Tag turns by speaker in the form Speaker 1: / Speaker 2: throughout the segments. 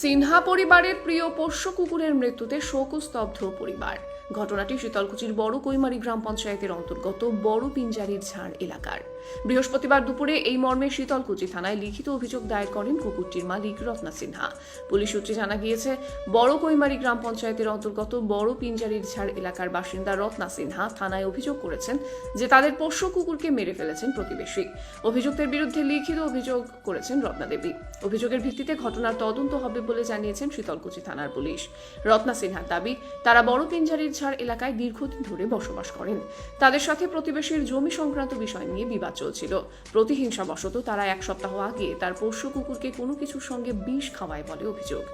Speaker 1: সিনহা পরিবারের প্রিয় পোষ্য কুকুরের মৃত্যুতে শোকস্তব্ধ পরিবার। ঘটনাটি শীতলকুচির বড় কৈমারি গ্রাম পঞ্চায়েতের অন্তর্গত বড় পিঞ্জারির ঝাড় এলাকার। বৃহস্পতিবার দুপুরে এই মর্মে শীতলকুচি থানায় লিখিত অভিযোগ দায়ের করেন কুকুরটির মালিক রত্না সিনহা। পুলিশ সূত্রে জানা গিয়েছে বড় কৈমারি গ্রাম পঞ্চায়েতের অন্তর্গত বড় পিঞ্জারির ঝাড় এলাকার বাসিন্দা রত্না সিনহা থানায় অভিযোগ করেছেন যে তাদের পোষ্য কুকুরকে মেরে ফেলেছেন প্রতিবেশী। অভিযুক্তের বিরুদ্ধে লিখিত অভিযোগ করেছেন রত্না দেবী। অভিযোগের ভিত্তিতে ঘটনার তদন্ত হবে বলে জানিয়েছেন শীতলকুচি থানার পুলিশ। রত্না সিনহার দাবি, তারা বড় পিঞ্জারির ঝাড় এলাকায় দীর্ঘদিন ধরে বসবাস করেন। তাদের সাথে প্রতিবেশীর জমি সংক্রান্ত বিষয় নিয়ে বিবাদ চলছিল। প্রতিহিংসাবশত তারা এক সপ্তাহ আগে তার পোষ্য কুকুরকে কোনো কিছুর সঙ্গে বিষ খাওয়ায় বলে অভিযোগ।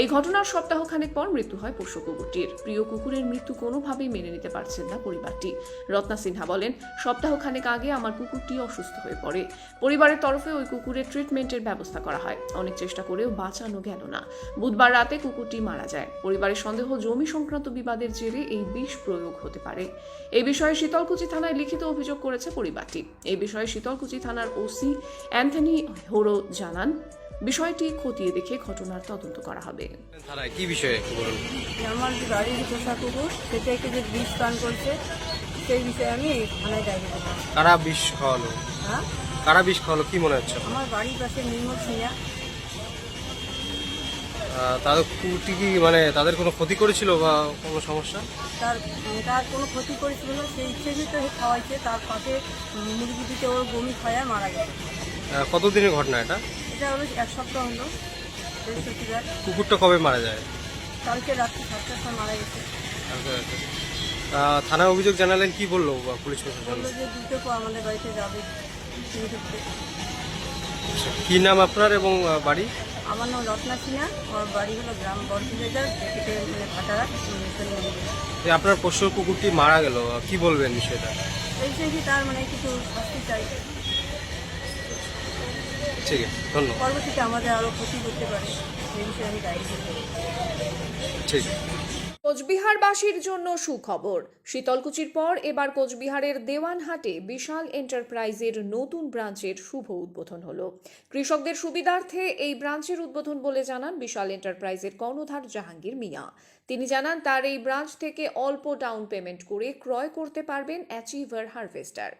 Speaker 1: এই ঘটনার সপ্তাহখানেক পর মৃত্যু হয় পোষ্য কুকুরটির। প্রিয় কুকুরের মৃত্যু কোনোভাবেই মেনে নিতে পারছেন না পরিবারটি। রত্না সিনহা বলেন, সপ্তাহখানেক আগে আমার কুকুরটি অসুস্থ হয়ে পড়ে। পরিবারের তরফে ওই কুকুরের ট্রিটমেন্টের ব্যবস্থা করা হয়। অনেক চেষ্টা করেও বাঁচানো গেল না। বুধবার রাতে কুকুরটি মারা যায়। পরিবারের সন্দেহ জমি সংক্রান্ত বিবাদের জেরে এই বিষ প্রয়োগ হতে পারে। এই বিষয়ে শীতলকুচি থানায় লিখিত অভিযোগ করেছে পরিবারটি। এই বিষয়ে শীতলকুচি থানার ওসি অ্যান্থনি হোরো জানান বিষয়টি খতিয়ে দেখে ঘটনার তদন্ত করা হবে।
Speaker 2: কি বিষয়ে বলুন
Speaker 3: আমার যে বাড়ির পোষা কুকুর সেটা একটু যে বিষ পান করছে সেই বিষয়ে আমি থানায় দেবো
Speaker 2: কারা বিষ খাওয়ালো?
Speaker 3: হ্যাঁ?
Speaker 2: কারা বিষ খাওয়ালো কি মনে হচ্ছে?
Speaker 3: আমার বাড়ির পাশে নির্মল
Speaker 2: আহ, তাদের কুকুরটি কি মানে তাদের কোনো ক্ষতি করেছিল বা কোনো সমস্যা?
Speaker 3: তার মানে তার কোনো ক্ষতি করেছিল না সেই ইচ্ছে তো খাওয়াইছে তার পাশে মুরগি দিতে ওর বমি খাওয়া মারা গেছে।
Speaker 2: কতদিনের ঘটনা এটা?
Speaker 3: এটা হলো এক সপ্তাহ হলো। বৃহস্পতিবার
Speaker 2: কুকুরটা কবে মারা যায়?
Speaker 3: কালকে রাত্রি সাতটার সময় মারা গেছে।
Speaker 2: আহ, অভিযোগ জানালেন কি বলল পুলিশ
Speaker 3: বলল যে দুটো আমাদের বাড়িতে যাবে।
Speaker 2: কি নাম আপনার এবং বাড়ি?
Speaker 3: আমার নাম রত্না সিনহা। আমার বাড়ি হলো গ্রাম মানে ভাটারা
Speaker 2: আপনার পোষ্য কুকুরটি মারা গেল কি বলবেন বিষয়টা?
Speaker 3: এই যে তার মানে কিছু শাস্তি চাই।
Speaker 2: ঠিক আছে ধন্যবাদ।
Speaker 3: পরবর্তীতে আমাদের আরও ক্ষতি করতে পারে সেই বিষয়ে আমি দায়ী
Speaker 2: ঠিক আছে।
Speaker 1: কোচবিহারবাসীর জন্য সুখবর। শীতলকুচির পর এবার কোচবিহারের দেওয়ানহাটে বিশাল এন্টারপ্রাইজের নতুন ব্রাঞ্চের শুভ উদ্বোধন হলো। কৃষকদের সুবিধার্থে এই ব্রাঞ্চের উদ্বোধন বলে জানান বিশাল এন্টারপ্রাইজের কর্ণধার জাহাঙ্গীর মিয়া। তিনি জানান, তার এই ব্রাঞ্চ থেকে অল্প ডাউন পেমেন্ট করে ক্রয় করতে পারবেন অ্যাচিভার হারভেস্টার।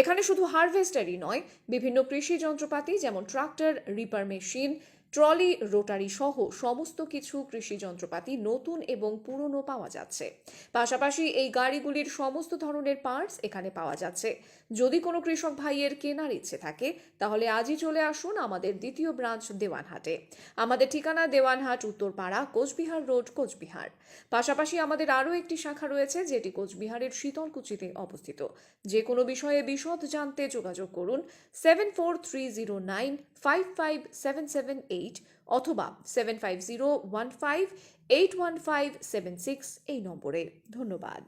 Speaker 1: এখানে শুধু হারভেস্টারই নয়, বিভিন্ন কৃষি যন্ত্রপাতি যেমন tractor, reaper machine trolley, rotary সহ সমস্ত কিছু কৃষি যন্ত্রপাতি নতুন এবং পুরনো পাওয়া যাচ্ছে। পাশাপাশি এই গাড়িগুলির সমস্ত ধরনের পার্টস এখানে পাওয়া যাচ্ছে। যদি কোনো কৃষক ভাইয়ের কেনার ইচ্ছে থাকে, তাহলে আজই চলে আসুন আমাদের দ্বিতীয় ব্রাঞ্চ দেওয়ানহাটে। আমাদের ঠিকানা দেওয়ানহাট, উত্তরপাড়া, কোচবিহার রোড কোচবিহার। পাশাপাশি আমাদের আরও একটি শাখা রয়েছে, যেটি কোচবিহারের শীতলকুচিতে অবস্থিত। যে কোনো বিষয়ে বিশদ জানতে যোগাযোগ করুন seven four three zero nine five five seven seven eight অথবা seven five zero one five eight one five seven six এই নম্বরে। ধন্যবাদ।